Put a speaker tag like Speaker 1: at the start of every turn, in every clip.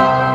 Speaker 1: 주님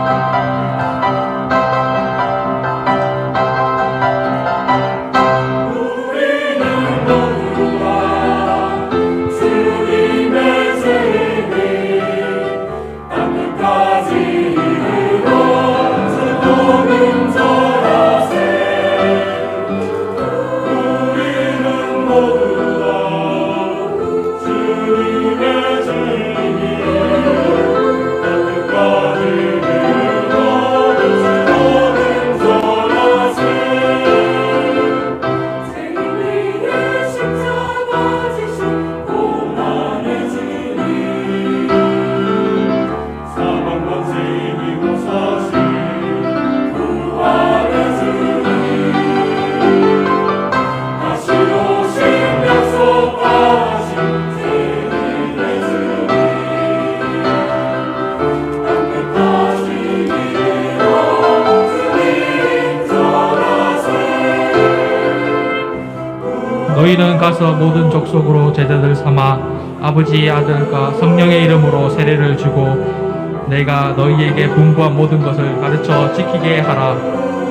Speaker 2: 너희는 가서 모든 족속으로 제자들 삼아 아버지의 아들과 성령의 이름으로 세례를 주고 내가 너희에게 분부한 모든 것을 가르쳐 지키게 하라.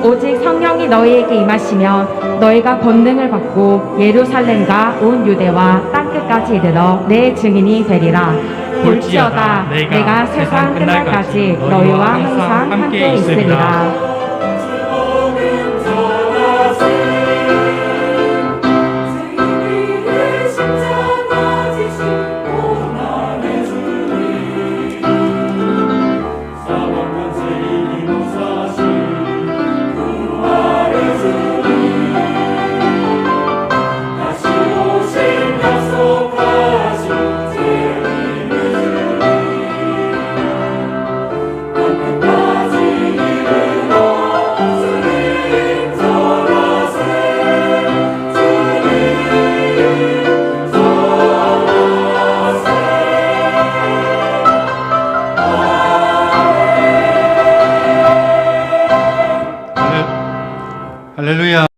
Speaker 3: 오직 성령이 너희에게 임하시면 너희가 권능을 받고 예루살렘과 온 유대와 땅끝까지 이르러 내 증인이 되리라. 볼지어다 내가 세상 끝날까지 너희와 항상 함께 있으리라. uh,